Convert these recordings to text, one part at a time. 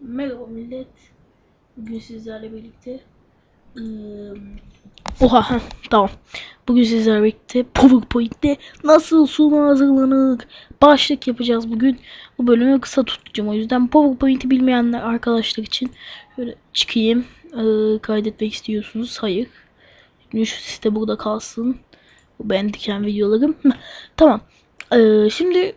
Merhaba millet. Bugün sizlerle birlikte ıı, Oha heh, tamam. Bugün sizlerle birlikte PowerPoint'te nasıl sunum hazırlanır başlık yapacağız bugün. Bu bölümü kısa tutacağım o yüzden PowerPoint'i bilmeyenler arkadaşlar için şöyle çıkayım. Iı, kaydetmek istiyorsunuz. Hayır. Şimdi şu site burada kalsın. Bu ben diken videolarım. tamam. Iı, şimdi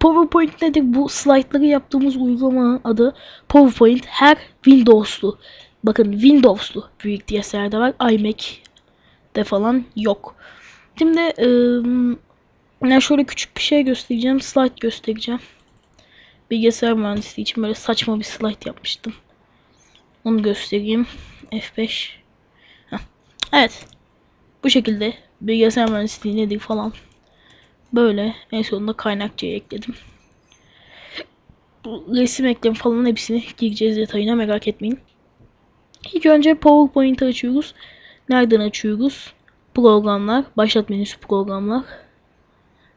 PowerPoint nedir? Bu slaytları yaptığımız uygulama adı PowerPoint her Windows'lu. Bakın Windows'lu büyük DSLR'de var. iMac'de falan yok. Şimdi ıı, ben şöyle küçük bir şey göstereceğim. Slide göstereceğim. Bilgisayar mühendisliği için böyle saçma bir slide yapmıştım. Onu göstereyim. F5. Heh. Evet. Bu şekilde bilgisayar mühendisliği nedir falan Böyle en sonunda kaynakçayı ekledim. Bu resim eklem falan hepsini gireceğiz detayına merak etmeyin. İlk önce PowerPoint'i açıyoruz. Nereden açıyoruz? Programlar, başlat menüsü programlar.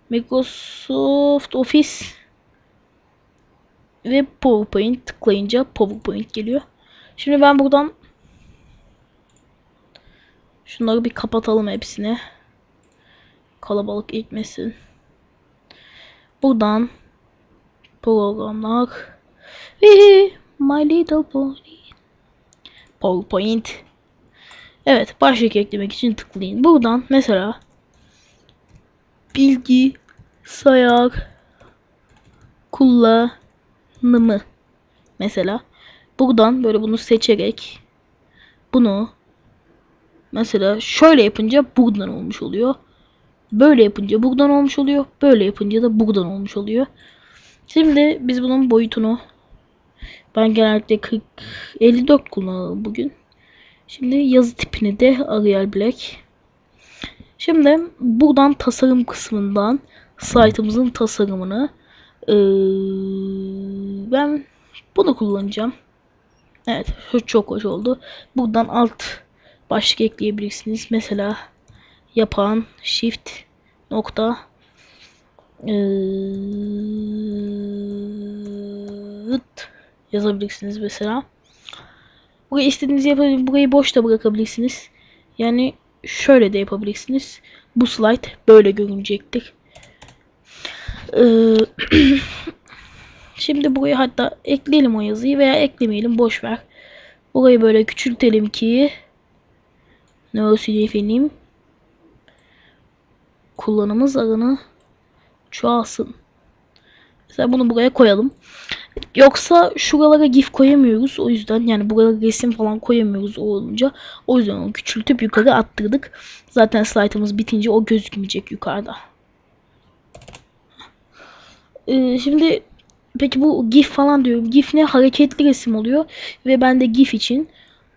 Microsoft Office ve PowerPoint tıklayınca PowerPoint geliyor. Şimdi ben buradan şunları bir kapatalım hepsini kalabalık etmesin. Buradan programlar My Little Pony PowerPoint Evet başlık eklemek için tıklayın. Buradan mesela bilgi sayar kullanımı mesela buradan böyle bunu seçerek bunu mesela şöyle yapınca buradan olmuş oluyor. Böyle yapınca buradan olmuş oluyor. Böyle yapınca da buradan olmuş oluyor. Şimdi biz bunun boyutunu ben genellikle 40 54 kullanalım bugün. Şimdi yazı tipini de Arial Black. Şimdi buradan tasarım kısmından site'ımızın tasarımını ee, ben bunu kullanacağım. Evet, çok hoş oldu. Buradan alt başlık ekleyebilirsiniz. Mesela yapan shift nokta ee, yazabilirsiniz mesela. Burayı istediğiniz yapabilirsiniz. Burayı boş da bırakabilirsiniz. Yani şöyle de yapabilirsiniz. Bu slide böyle görünecektir. Ee, şimdi buraya hatta ekleyelim o yazıyı veya eklemeyelim boş ver. Burayı böyle küçültelim ki ne olsun efendim kullanımız alanı çoğalsın. Mesela bunu buraya koyalım. Yoksa şuralara gif koyamıyoruz. O yüzden yani buralara resim falan koyamıyoruz o olunca. O yüzden onu küçültüp yukarı attırdık. Zaten slaytımız bitince o gözükmeyecek yukarıda. Ee, şimdi peki bu gif falan diyorum. Gif ne? Hareketli resim oluyor. Ve ben de gif için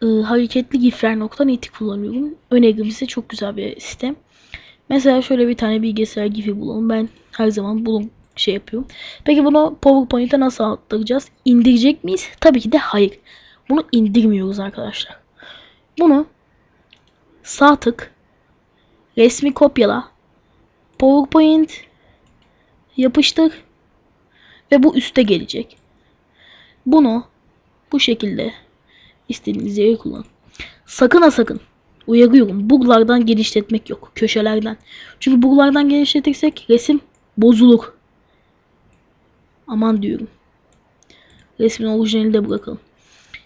e, hareketli gifler.net'i kullanıyorum. Önerim size çok güzel bir sistem. Mesela şöyle bir tane bilgisayar gibi bulalım. Ben her zaman bulun şey yapıyorum. Peki bunu PowerPoint'e nasıl aktaracağız? İndirecek miyiz? Tabii ki de hayır. Bunu indirmiyoruz arkadaşlar. Bunu sağ tık resmi kopyala PowerPoint yapıştır ve bu üste gelecek. Bunu bu şekilde istediğiniz yere kullan. Sakın ha sakın Uyarıyorum. Buglardan genişletmek yok. Köşelerden. Çünkü buglardan genişletirsek resim bozulur. Aman diyorum. Resmin orijinali de bırakalım.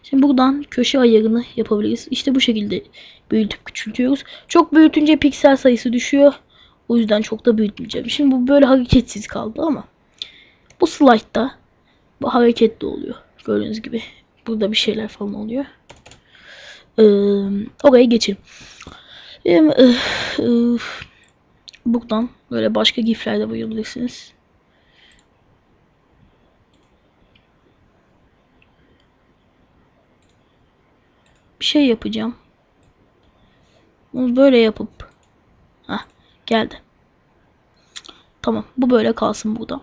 Şimdi buradan köşe ayarını yapabiliriz. İşte bu şekilde büyütüp küçültüyoruz. Çok büyütünce piksel sayısı düşüyor. O yüzden çok da büyütmeyeceğim. Şimdi bu böyle hareketsiz kaldı ama bu slide'da bu hareketli oluyor. Gördüğünüz gibi burada bir şeyler falan oluyor. Ee, oraya geçelim. Benim, e, buradan böyle başka giflerde bulabilirsiniz. Bir şey yapacağım. Bunu böyle yapıp Heh, geldi. Tamam. Bu böyle kalsın burada.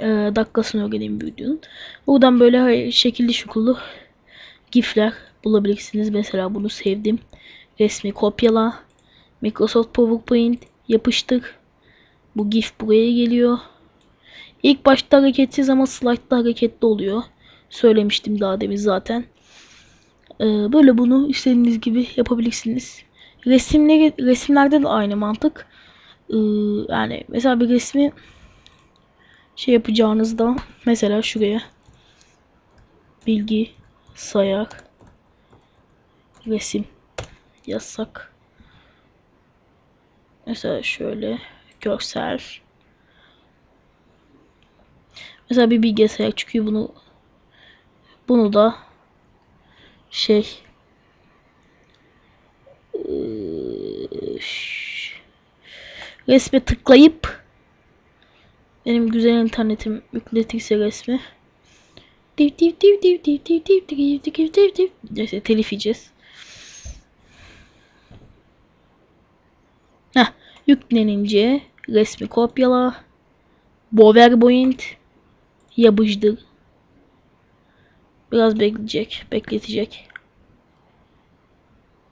Ee, dakikasını öğreneyim videonun. Buradan böyle şekilli şukullu gifler bulabilirsiniz. Mesela bunu sevdim. Resmi kopyala. Microsoft PowerPoint yapıştır. Bu GIF buraya geliyor. İlk başta hareketsiz ama slide'da hareketli oluyor. söylemiştim daha demin zaten. Ee, böyle bunu istediğiniz gibi yapabilirsiniz. Resimleri, resimlerde de aynı mantık. Ee, yani mesela bir resmi şey yapacağınızda mesela şuraya bilgi sayar resim. Yasak. Mesela şöyle görsel. Mesela bir bilgisayar çıkıyor bunu bunu da şey resme tıklayıp benim güzel internetim yükletirse resmi div div div div div div div div div div div neyse telif yiyeceğiz. Heh, yüklenince resmi kopyala. PowerPoint yapıştır. Biraz bekleyecek bekletecek.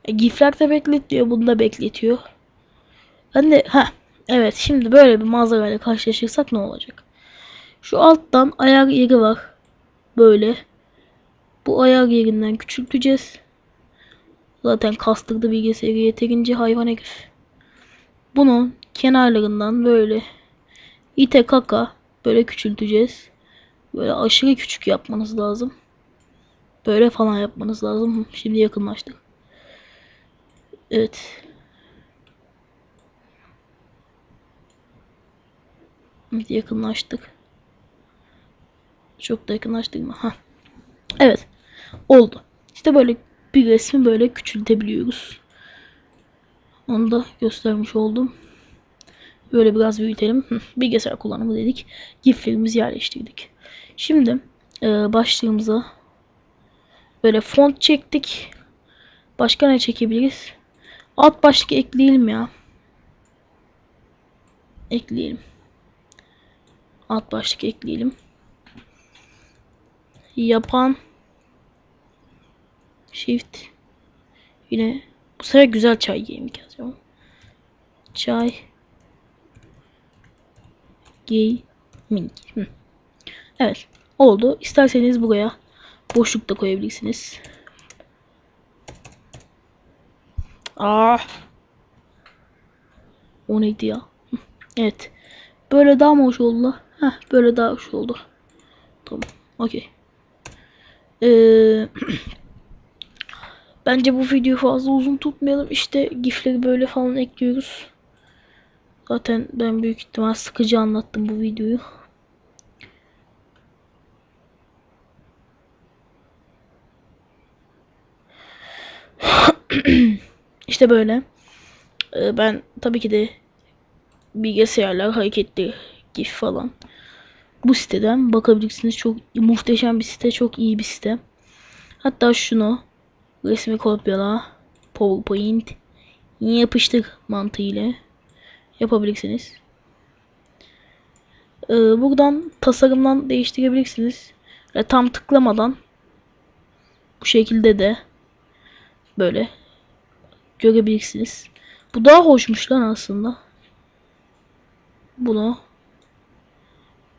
E, gifler de bekletiyor bunu da bekletiyor. Ben de ha evet şimdi böyle bir manzarayla karşılaşırsak ne olacak? Şu alttan ayar yeri var böyle bu ayar yerinden küçülteceğiz zaten kastırdı bilgisayarı yeterince hayvan herif bunun kenarlarından böyle ite kaka böyle küçülteceğiz. Böyle aşırı küçük yapmanız lazım. Böyle falan yapmanız lazım. Şimdi yakınlaştık. Evet. Yakınlaştık. Çok da yakınlaştık mı? Ha. Evet. Oldu. İşte böyle bir resmi böyle küçültebiliyoruz. Onu da göstermiş oldum. Böyle biraz büyütelim. Bilgisayar kullanımı dedik. GIF'lerimizi yerleştirdik. Şimdi e, başlığımıza böyle font çektik. Başka ne çekebiliriz? Alt başlık ekleyelim ya. Ekleyelim. Alt başlık ekleyelim. Yapan Shift Yine bu sefer güzel çay gaming yazacağım. Çay Gaming. Evet. Oldu. İsterseniz buraya boşluk da koyabilirsiniz. Ah. O neydi ya? Evet. Böyle daha mı hoş oldu? Heh, böyle daha hoş oldu. Tamam. Okey. Ee, bence bu videoyu fazla uzun tutmayalım. İşte gifleri böyle falan ekliyoruz. Zaten ben büyük ihtimal sıkıcı anlattım bu videoyu. İşte böyle. Ee, ben tabii ki de bilgisayarlar hareketli GIF falan. Bu siteden bakabilirsiniz. Çok muhteşem bir site. Çok iyi bir site. Hatta şunu resmi kopyala PowerPoint yapıştır mantığıyla yapabilirsiniz. Ee, buradan tasarımdan değiştirebilirsiniz. Ve tam tıklamadan bu şekilde de böyle görebilirsiniz. Bu daha hoşmuş lan aslında. Bunu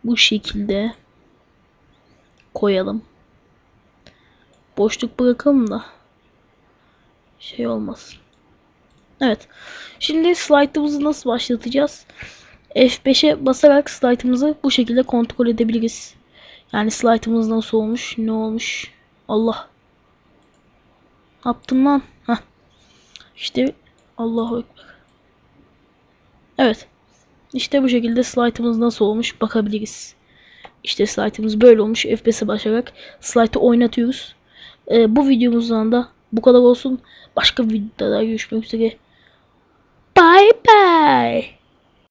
bu şekilde koyalım. Boşluk bırakalım da şey olmasın. Evet. Şimdi slide'ımızı nasıl başlatacağız? F5'e basarak slide'ımızı bu şekilde kontrol edebiliriz. Yani slide'ımız nasıl olmuş, ne olmuş. Allah. Ne yaptım lan? Heh. İşte Allahu Ekber. Evet. İşte bu şekilde slide'ımız nasıl olmuş bakabiliriz. İşte slide'ımız böyle olmuş. F5'e basarak slide'ı oynatıyoruz. Ee, bu videomuzdan da bu kadar olsun. Başka videoda görüşmek üzere. Bye bye.